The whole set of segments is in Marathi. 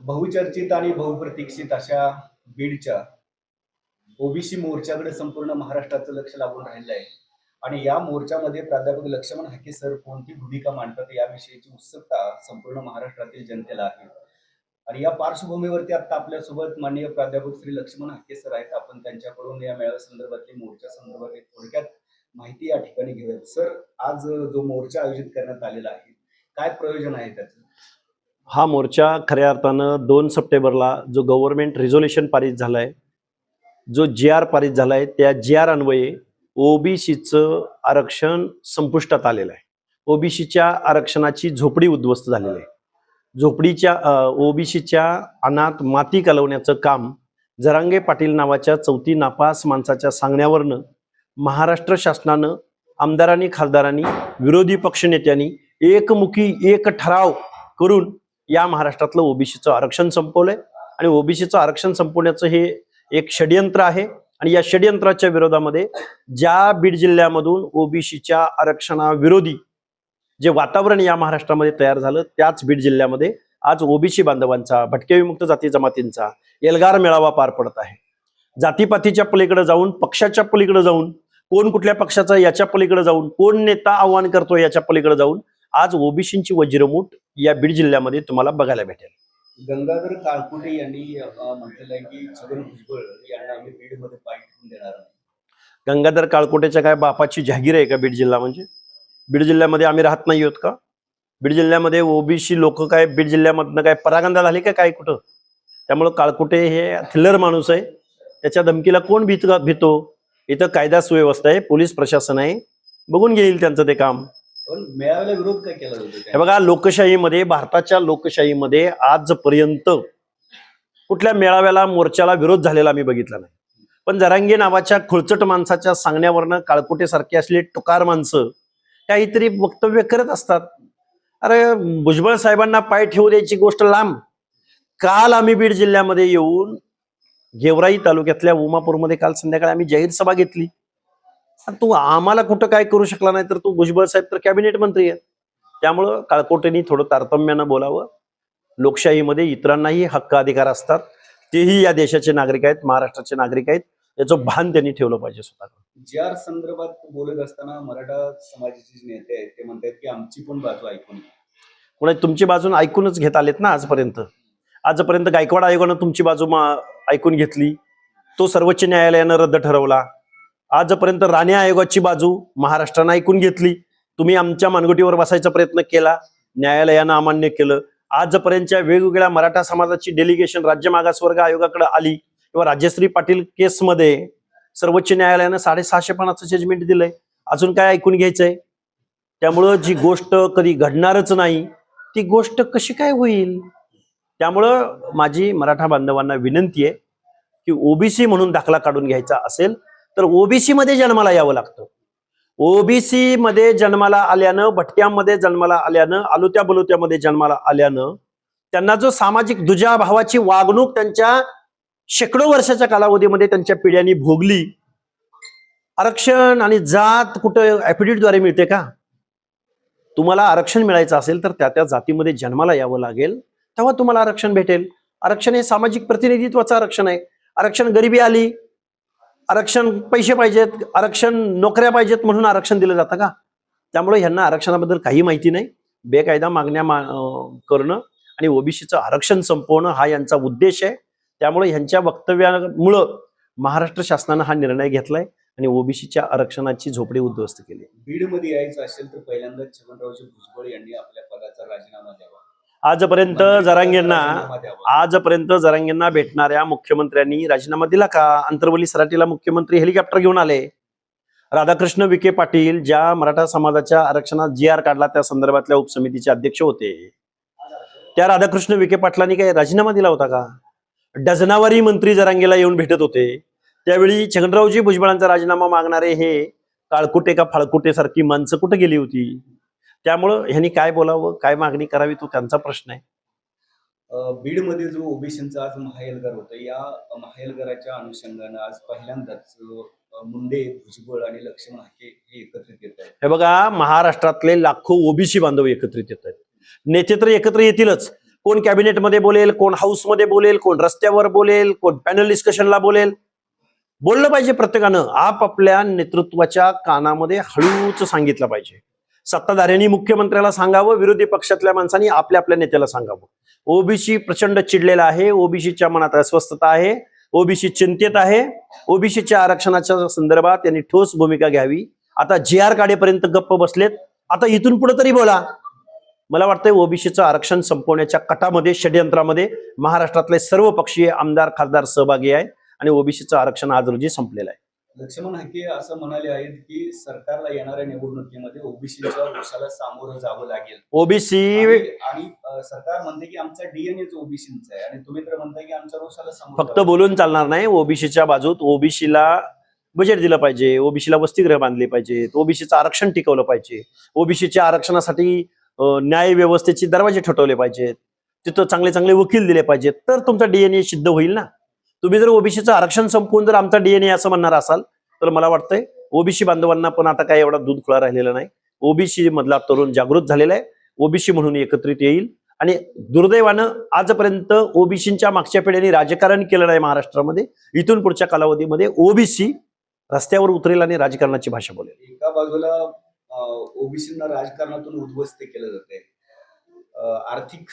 बहुचर्चित आणि बहुप्रतीक्षित अशा बीडच्या ओबीसी मोर्चाकडे संपूर्ण महाराष्ट्राचं लक्ष लागून राहिलं आहे. आणि या मोर्चामध्ये प्राध्यापक लक्ष्मण हाके सर कोणती भूमिका मांडतात याविषयीची उत्सुकता संपूर्ण महाराष्ट्रातील जनतेला आहे. आणि या पार्श्वभूमीवरती आता आपल्यासोबत माननीय प्राध्यापक श्री लक्ष्मण हाके सर आहेत. आपण त्यांच्याकडून या मेळाव्या संदर्भातली मोर्चा संदर्भात थोडक्यात माहिती या ठिकाणी घेऊयात. सर आज जो मोर्चा आयोजित करण्यात आलेला आहे काय प्रयोजन आहे त्याचं? हा मोर्चा खऱ्या अर्थानं दोन सप्टेंबरला जो गव्हर्नमेंट रिझोल्युशन पारित झालाय जो जी आर पारित झालाय त्या जी आर अन्वये ओबीसीचं आरक्षण संपुष्टात आलेलं आहे. ओबीसीच्या आरक्षणाची झोपडी उद्ध्वस्त झालेली आहे. झोपडीच्या ओबीसीच्या अनाथ माती कालवण्याचं काम जरांगे पाटील नावाच्या चौथी नापास माणसाच्या सांगण्यावरनं महाराष्ट्र शासनानं आमदारांनी खासदारांनी विरोधी पक्षनेत्यांनी एकमुखी एक ठराव करून या महाराष्ट्रातलं ओबीसीचं आरक्षण संपवलंय. आणि ओबीसीचं आरक्षण संपवण्याचं हे एक षडयंत्र आहे. आणि या षडयंत्राच्या विरोधामध्ये ज्या बीड जिल्ह्यामधून ओबीसीच्या आरक्षणाविरोधी जे वातावरण या महाराष्ट्रामध्ये तयार झालं त्याच बीड जिल्ह्यामध्ये आज ओबीसी बांधवांचा भटके विमुक्त जाती जमातींचा एल्गार मेळावा पार पडत आहे. जातीपातीच्या पलीकडे जाऊन पक्षाच्या पलीकडे जाऊन कोण कुठल्या पक्षाचा याच्या पलीकडे जाऊन कोण नेता आव्हान करतो याच्या पलीकडे जाऊन आज ओबीसींची वज्रमूठ या बीड जिल्ह्यामध्ये तुम्हाला बघायला भेटेल. गंगाधर काळकुटे यांनी म्हटलेलं आहे की छगन भुजबळ यांना आम्ही बीडमध्ये पाय ठेवून देणार गंगाधर काळकोटेच्या काय बापाची जहागीर आहे का बीड जिल्हा म्हणजे? बीड जिल्ह्यामध्ये आम्ही राहत नाही आहोत का? बीड जिल्ह्यामध्ये ओबीसी लोक काय बीड जिल्ह्यामधनं काय परागंदा झाली का काय कुठं? त्यामुळं काळकुटे हे थिल्लर माणूस आहे. त्याच्या धमकीला कोण भीत भीतो? इथं कायदा सुव्यवस्था आहे पोलीस प्रशासन आहे. बघून घेईल त्यांचं ते काम. मेळाव्याला विरोध काय केला जातो हे बघा लोकशाहीमध्ये भारताच्या लोकशाहीमध्ये आजपर्यंत कुठल्या मेळाव्याला मोर्चाला विरोध झालेला मी बघितला नाही. पण जरांगे नावाच्या खुळचट माणसाच्या सांगण्यावरनं काळकुटे सारखी असलेली टुकार माणसं काहीतरी वक्तव्य करत असतात. अरे भुजबळ साहेबांना पाय ठेवू द्यायची गोष्ट लांब. काल आम्ही बीड जिल्ह्यामध्ये येऊन गेवराई तालुक्यातल्या उमापूरमध्ये काल संध्याकाळी आम्ही जाहीर सभा घेतली. आणि तू आम्हाला कुठं काय करू शकला नाही तर तू भुजबळ साहेब तर कॅबिनेट मंत्री आहेत. त्यामुळं काळकोटेंनी थोडं तारतम्यानं बोलावं. लोकशाहीमध्ये इतरांनाही हक्क अधिकार असतात. तेही या देशाचे नागरिक आहेत महाराष्ट्राचे नागरिक आहेत. याचं भान त्यांनी ठेवलं पाहिजे स्वतः जी आर संदर्भात बोलत असताना मराठा समाजाचे जे नेते आहेत ते म्हणतात की आमची पण बाजू ऐकून. पुन्हा तुमची बाजून ऐकूनच घेत आलेत ना आजपर्यंत. आजपर्यंत गायकवाड आयोगानं तुमची बाजू ऐकून घेतली. तो सर्वोच्च न्यायालयानं रद्द ठरवला. आजपर्यंत राणे आयोगाची बाजू महाराष्ट्रानं ऐकून घेतली. तुम्ही आमच्या मानगुटीवर बसायचा प्रयत्न केला. न्यायालयानं अमान्य केलं. आजपर्यंतच्या वेगवेगळ्या मराठा समाजाची डेलिगेशन राज्य मागासवर्ग आयोगाकडे आली. किंवा राजश्री पाटील केसमध्ये सर्वोच्च न्यायालयानं साडेसहाशे पानाचं जजमेंट दिलंय. अजून काय ऐकून घ्यायचंय? त्यामुळं जी गोष्ट कधी घडणारच नाही ती गोष्ट कशी काय होईल? त्यामुळं माझी मराठा बांधवांना विनंती आहे की ओबीसी म्हणून दाखला काढून घ्यायचा असेल तर ओबीसी मध्ये जन्माला यावं लागतं. ओबीसी मध्ये जन्माला आल्यानं भटक्यामध्ये जन्माला आल्यानं आलुत्या बलुत्यामध्ये जन्माला आल्यानं त्यांना जो सामाजिक दुजा भावाची वागणूक त्यांच्या शेकडो वर्षाच्या कालावधीमध्ये त्यांच्या पिढ्यांनी भोगली आरक्षण आणि जात कुठं ऍफिडेव्हिटद्वारे मिळते का? तुम्हाला आरक्षण मिळायचं असेल तर त्या त्या जातीमध्ये जन्माला यावं लागेल. तेव्हा तुम्हाला आरक्षण भेटेल. आरक्षण हे सामाजिक प्रतिनिधित्वाचं आरक्षण आहे. आरक्षण गरिबी आली आरक्षण पैसे पाहिजेत आरक्षण नोकऱ्या पाहिजेत म्हणून आरक्षण दिलं जातं का? त्यामुळे ह्यांना आरक्षणाबद्दल काही माहिती नाही. बेकायदा मागण्या मा करणं आणि ओबीसीचं आरक्षण संपवणं हा यांचा उद्देश आहे. त्यामुळे ह्यांच्या वक्तव्यामुळं महाराष्ट्र शासनानं हा निर्णय घेतलाय आणि ओबीसीच्या आरक्षणाची झोपडी उद्ध्वस्त केली बीडमध्ये यायचं असेल तर पहिल्यांदा छगनरावजी भुजबळ यांनी आपल्या पदाचा राजीनामा द्यावा. आजपर्यंत जरांगेंना. आजपर्यंत जरांगेंना भेटणाऱ्या मुख्यमंत्र्यांनी राजीनामा दिला का? अंतर्वली सराटीला मुख्यमंत्री हेलिकॉप्टर घेऊन आले. राधाकृष्ण विखे पाटील ज्या मराठा समाजाच्या आरक्षणात जी आर काढला त्या संदर्भातल्या उपसमितीचे अध्यक्ष होते. त्या राधाकृष्ण विखे पाटलांनी काही राजीनामा दिला होता का? डझनावारी मंत्री जरांगेला येऊन भेटत होते. त्यावेळी छगनरावजी भुजबळांचा राजीनामा मागणारे हे काळकुटे का फाळकुटे सारखी माणसं कुठे गेली होती? त्यामुळं ह्यांनी काय बोलावं काय मागणी करावी तो त्यांचा प्रश्न आहे. बीडमध्ये जो ओबीसींचा आज महाएल्गार होता या महाएल्गाराच्या अनुषंगानं आज पहिल्यांदाच मुंडे भुजबळ आणि लक्ष्मण हाके हे एकत्रित येत आहेत. हे बघा महाराष्ट्रातले लाखो ओबीसी बांधव एकत्रित येत आहेत. नेते तर एकत्र येतीलच. कोण कॅबिनेटमध्ये बोलेल कोण हाऊसमध्ये बोलेल कोण रस्त्यावर बोलेल कोण पॅनल डिस्कशनला बोलेल. बोललं पाहिजे प्रत्येकानं आपापल्या नेतृत्वाच्या कानामध्ये हळूच सांगितलं पाहिजे. सत्ताधाऱ्यांनी मुख्यमंत्र्याला सांगावं विरोधी पक्षातल्या माणसांनी आपल्या आपल्या नेत्याला सांगावं. ओबीसी प्रचंड चिडलेला आहे ओबीसीच्या मनात अस्वस्थता आहे ओबीसी चिंतेत आहे ओबीसीच्या आरक्षणाच्या संदर्भात त्यांनी ठोस भूमिका घ्यावी. आता जे आर काढेपर्यंत गप्प बसलेत आता इथून पुढे तरी बोला. मला वाटतंय ओबीसीचं आरक्षण संपवण्याच्या कटामध्ये षडयंत्रामध्ये महाराष्ट्रातले सर्व पक्षीय आमदार खासदार सहभागी आहेत आणि ओबीसीचं आरक्षण आज रोजी संपलेलं आहे. लक्ष्मण हाके असं म्हणाले आहेत की सरकारला येणाऱ्या निवडणुकीमध्ये ओबीसीच्या रोषाला सामोरं जावं लागेल. ओबीसी आणि सरकार म्हणते की आमचा डीएनएच ओबीसीचा आहे आणि तुम्ही तर म्हणताय की आमच्या रोषाला सामोरं फक्त जावं बोलून चालणार नाही. ओबीसीच्या बाजूत ओबीसीला बजेट दिलं पाहिजे. ओबीसीला वसतिगृह बांधले पाहिजेत ओबीसीचं आरक्षण टिकवलं पाहिजे. ओबीसीच्या आरक्षणासाठी अं, न्याय व्यवस्थेचे दरवाजे ठोठवले पाहिजेत. तिथं चांगले चांगले वकील दिले पाहिजेत. तर तुमचा डीएनए सिद्ध होईल ना? तुम्ही जर ओबीसीचं आरक्षण संपवून जर आमचा डीएनए असं म्हणणार असाल तर मला वाटतंय ओबीसी बांधवांना पण आता काही एवढा दूध खुळा राहिलेला नाही. ओबीसी मधला तरुण जागृत झालेला आहे. ओबीसी म्हणून एकत्रित येईल. आणि दुर्दैवानं आजपर्यंत ओबीसीच्या मागच्या पिढ्याने राजकारण केलं नाही महाराष्ट्रामध्ये. इथून पुढच्या कालावधीमध्ये ओबीसी रस्त्यावर उतरेल आणि राजकारणाची भाषा बोलेल. एका बाजूला ओबीसींना राजकारणातून उद्ध्वस्त केलं जाते आर्थिक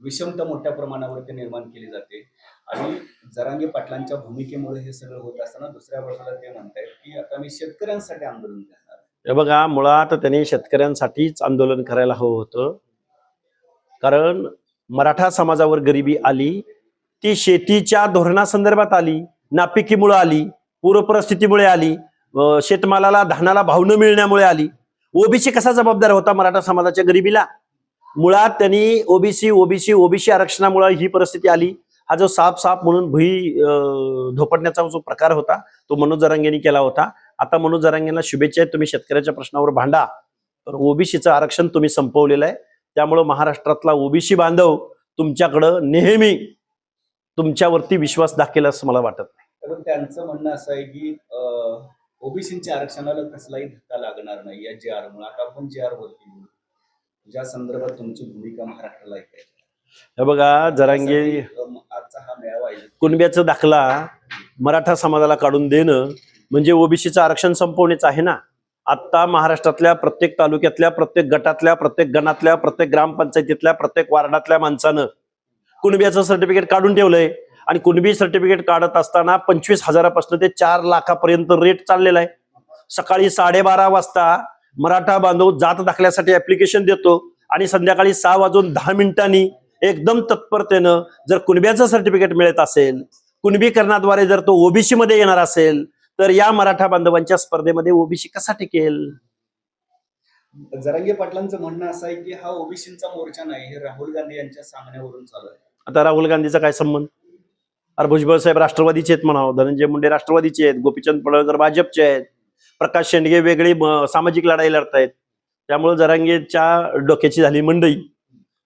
विषमता मोठ्या प्रमाणावरती निर्माण केली जाते. आणि जरांगे पाटलांच्या भूमिकेमुळे हे सगळं होत असताना दुसऱ्या बाजूला ते म्हणतायत की आता मी शेतकऱ्यांसाठी आंदोलन करणार हे बघा मुळात त्यांनी शेतकऱ्यांसाठीच आंदोलन करायला हवं होतं. कारण मराठा समाजावर गरिबी आली ती शेतीच्या धोरणासंदर्भात आली नापिकीमुळे आली पूरपरिस्थितीमुळे आली शेतमालाला धानाला भाव न मिळण्यामुळे आली. ओबीसी कसा जबाबदार होता मराठा समाजाच्या गरिबीला? मुळात त्यांनी ओबीसी ओबीसी ओबीसी आरक्षणामुळे ही परिस्थिती आली. हा जो साप साप म्हणून भुई धोपटण्याचा जो प्रकार होता तो मनोज जरांगेंनी केला होता. आता मनोज जरांगेंना शुभेच्छा आहेत. तुम्ही शेतकऱ्याच्या प्रश्नावर भांडा. तर ओबीसीचं आरक्षण तुम्ही संपवलेलं आहे. त्यामुळं महाराष्ट्रातला ओबीसी बांधव तुमच्याकडं नेहमी तुमच्यावरती विश्वास दाखेल असं मला वाटत नाही. तर त्यांचं म्हणणं असं आहे की ओबीसीच्या आरक्षणाला कसलाही धक्का लागणार नाही या जे आर मुळे आता आपण जे आर बोलतो ज्या संदर्भात तुमची भूमिका महाराष्ट्राला ऐकायची हे बघा जरांगे कुणब्याचं दाखला मराठा समाजाला काढून देणं म्हणजे ओबीसीचं आरक्षण संपवणेच आहे ना? आत्ता महाराष्ट्रातल्या प्रत्येक तालुक्यातल्या प्रत्येक गटातल्या प्रत्येक गणातल्या प्रत्येक ग्रामपंचायतीतल्या प्रत्येक वार्डातल्या माणसानं कुणब्याचं सर्टिफिकेट काढून ठेवलंय. आणि कुणबी सर्टिफिकेट काढत असताना पंचवीस हजारापासून ते चार लाखापर्यंत रेट चाललेला आहे. सकाळी साडेबारा वाजता मराठा बांधव जात दाखल्यासाठी ऍप्लिकेशन देतो आणि संध्याकाळी सहा वाजून दहा मिनिटांनी एकदम तत्परतेनं जर कुणब्याचं सर्टिफिकेट मिळत असेल कुणबीकरणाद्वारे जर तो ओबीसी मध्ये येणार असेल तर या मराठा बांधवांच्या स्पर्धेमध्ये ओबीसी कसा टिकेल? जरांगे पाटलांचं म्हणणं असं आहे की हा ओबीसीचा मोर्चा नाही हे राहुल गांधी यांच्या सांगण्यावरून चालू आहे. आता राहुल गांधीचा काय संबंध? अरे भुजबळ साहेब राष्ट्रवादीचे आहेत म्हणावं धनंजय मुंडे राष्ट्रवादीचे आहेत गोपीचंद पडळकर भाजपचे आहेत प्रकाश शेंडगे वेगळी सामाजिक लढाई लढतायत. त्यामुळे जरांगेच्या डोक्याची झाली मंडई.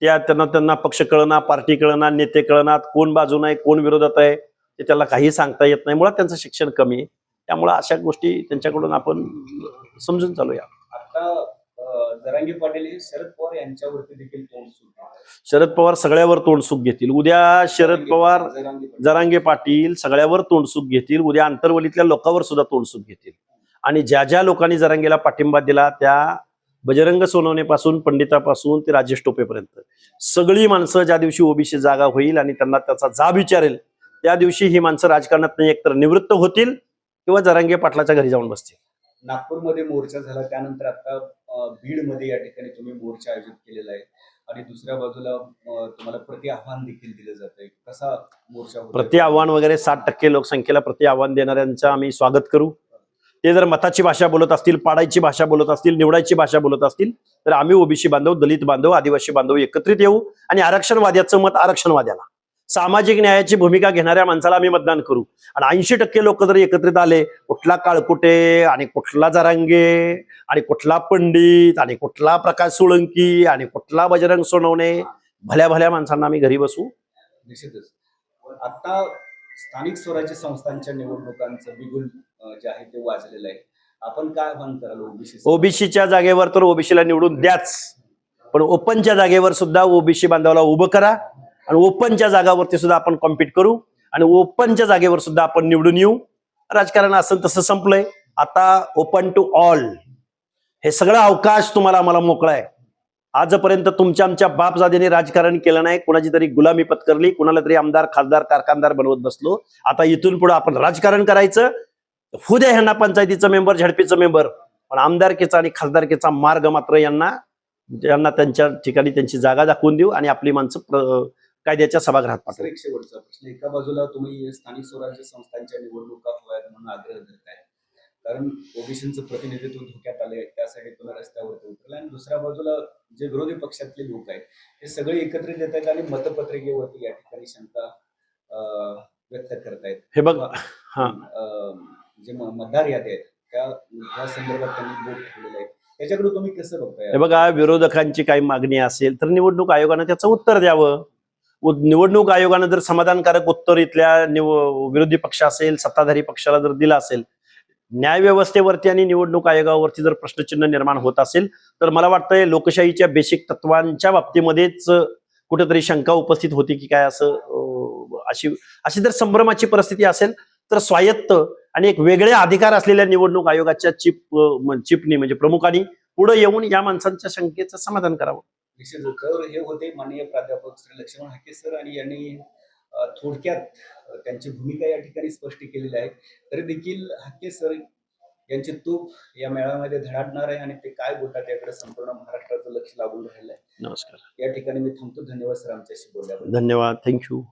त्या त्यांना त्यांना पक्ष कळना पार्टी कळना नेते कळनात कोण बाजून आहे कोण विरोधात आहे ते त्याला काही सांगता येत नाही. मुळात त्यांचं शिक्षण कमी आहे. त्यामुळे अशा गोष्टी त्यांच्याकडून आपण समजून चालूया. आता अं, जरांगे पाटील हे शरद पवार यांच्यावरती देखील तोंड सुटणार शरद पवार सगळ्यावर तोंडसुख घेतील. उद्या शरद पवार जरांगे पाटील. जरांगे पाटील सगळ्यावर तोंडसुख घेतील. उद्या आंतरवलीतल्या लोकांवर सुद्धा तोंडसुख घेतील. आणि ज्या ज्या लोकांनी जरांगेला पाठिंबा दिला त्या बजरंग सोनवणेपासून पंडितापासून ते राजेश टोपेपर्यंत. सगळी माणसं ज्या दिवशी ओबीसी जागा होईल आणि त्यांना त्याचा जाब विचारेल त्या दिवशी ही माणसं राजकारणात नाही एकतर निवृत्त होतील किंवा जरांगे पाटलाच्या घरी जाऊन बसतील. नागपूरमध्ये मोर्चा झाला त्यानंतर आता बीडमध्ये या ठिकाणी तुम्ही मोर्चा आयोजित केलेला आहे. आणि दुसऱ्या बाजूला तुम्हाला प्रति आव्हान देखील दिलं जात आहे. कसा मोर्चा? प्रति आव्हान वगैरे साठ टक्के लोकसंख्येला प्रति आव्हान देणाऱ्यांचं आम्ही स्वागत करू. ते जर मताची भाषा बोलत असतील पाडायची भाषा बोलत असतील निवडायची भाषा बोलत असतील तर आम्ही ओबीसी बांधव दलित बांधव आदिवासी बांधव एकत्रित येऊ आणि आरक्षणवाद्याचं मत आरक्षणवाद्याला. सामाजिक न्यायाची भूमिका घेणाऱ्या माणसाला आम्ही मतदान करू. आणि ऐंशी टक्के लोक जर एकत्रित आले कुठला काळकुटे आणि कुठला जरांगे आणि कुठला पंडित आणि कुठला प्रकाश सोळंकी आणि कुठला बजरंग सोनवणे भल्या भल्या माणसांना आम्ही घरी बसू. निश्चितच. आता स्थानिक स्वराज्य संस्थांच्या निवडणुकांचं बिगुल जे आहे ते वाचलेलं आहे. आपण काय आव्हान कराल ओबीसी ओबीसीच्या जागेवर तर ओबीसीला निवडून द्याच. पण ओपनच्या जागेवर सुद्धा ओबीसी बांधवाला उभं करा. आणि ओपनच्या जागावरती सुद्धा आपण कॉम्पीट करू. आणि ओपनच्या जागेवर सुद्धा आपण निवडून येऊ. राजकारण असं तसं संपलंय. आता ओपन टू ऑल हे सगळं अवकाश तुम्हाला आम्हाला मोकळा आहे. आजपर्यंत तुमच्या आमच्या बापजादेने राजकारण केलं नाही. कुणाची तरी गुलामी पत्करली. कुणाला तरी आमदार खासदार कारखानदार बनवत बसलो. आता इथून पुढे आपण राजकारण करायचं. होऊ द्या ह्यांना पंचायतीचं मेंबर झडपीचं मेंबर पण आमदारकीचा आणि खासदारकीचा मार्ग मात्र यांना यांना त्यांच्या ठिकाणी त्यांची जागा दाखवून देऊ आणि आपली माणसं कायद्याच्या सभागृहात पाठवू. एक शेवटचा प्रश्न. एका बाजूला तुम्ही स्थानिक स्वराज्य संस्थांच्या निवडणुका हव्यात म्हणून आग्रह धरताय. कारण ओबीसीचं प्रतिनिधित्व धोक्यात आले त्यासाठी तुम्ही रस्त्यावरती उतरला आणि दुसऱ्या बाजूला जे विरोधी पक्षातले लोक आहेत हे सगळे एकत्रित येत आहेत आणि मतपत्रिकेवरती या ठिकाणी शंका व्यक्त करतायत. हे बघ हा. अं, जे मतदार यादी आहेत त्या संदर्भात त्यांनी बोट ठेवलेलं आहे. त्याच्याकडे तुम्ही कसं बघताय? हे बघा विरोधकांची काही मागणी असेल तर निवडणूक आयोगानं त्याचं उत्तर द्यावं. निवडणूक आयोगानं जर समाधानकारक उत्तर इथल्या निव- विरोधी पक्ष असेल सत्ताधारी पक्षाला जर दिलं असेल न्याय व्यवस्थेवरती आणि निवडणूक आयोगावरती जर प्रश्नचिन्ह निर्माण होत असेल तर मला वाटतंय लोकशाहीच्या बेसिक तत्वांच्या बाबतीमध्येच कुठेतरी शंका उपस्थित होती की काय असं अशी अशी जर संभ्रमाची परिस्थिती असेल तर स्वायत्त आणि एक वेगळे अधिकार असलेल्या निवडणूक आयोगाच्या चिप चिपनी म्हणजे प्रमुखांनी पुढे येऊन या माणसांच्या शंकेचं समाधान करावं. निश्चित हे होते माननीय प्राध्यापक श्री लक्ष्मण हाके सर आणि यांनी थोडक्यात त्यांची भूमिका या ठिकाणी स्पष्ट केलेली आहे. तरी देखील हाके सर यांची तूप या मेळाव्यामध्ये धडाडणार आहे आणि ते काय बोलतात याकडे संपूर्ण महाराष्ट्राचं लक्ष लागून राहिलं आहे नमस्कार. या ठिकाणी मी थांबतो. धन्यवाद सर आमच्याशी बोलल्याबद्दल. धन्यवाद. थँक्यू.